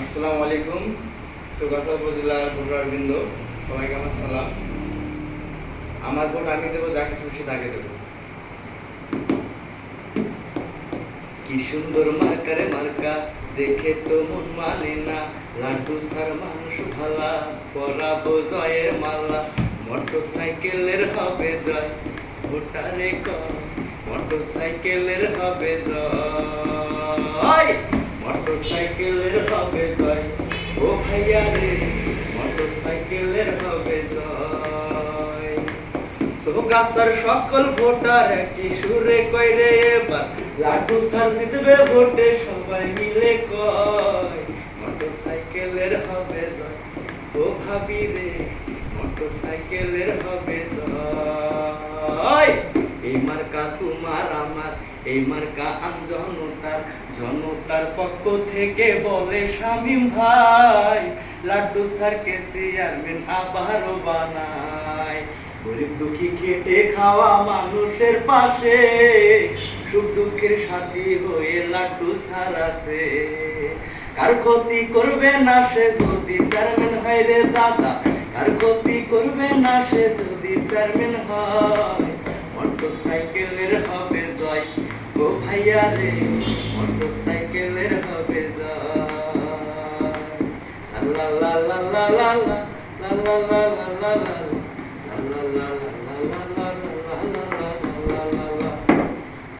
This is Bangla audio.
আসসালামু আলাইকুম। সবাইকে আমার সালাম। আমার ভোট দেবো, যাকে খুশি তাকে কি সুন্দর মার্কারে মার্কা, দেখে তো মন মানে না। লাড্ডু সার মানুষ ভালা, পরাবো জয়ের মালা। মোটর সাইকেলের হবে জয়, ভোটারে কয় মোটর সাইকেলের হবে জয়। জয়। সকল ভোটার একই সুরে কইরে এবার লাড্ডু স্যার জিতবে ভোটে, সবাই মিলে কয় মোটর সাইকেলের হবে ও ভাবি রে মোটর সাইকেলের হবে জয়। এই মার্কা তোমার আমার এই মার্কা জনতার জনতার পক্ষ থেকে বলে ভাই, লাড্ডু স্যারকে চেয়ারম্যান আবারও বানায়। গরিব দুঃখী খেটে খাওয়া মানুষের পাশে, সুখ দুঃখের সাথী হয়ে লাড্ডু স্যার আছে কার ক্ষতি করবে না সে যদি চেয়ারম্যান হয় রে দাদা? কার ক্ষতি করবে না সে যদি চেয়ারম্যান হয়? ও ভাইয়া রে মোটর সাইকেলের হবে লা লা লা লা লা লা লা লা লা লা লা লা লা লা লা লা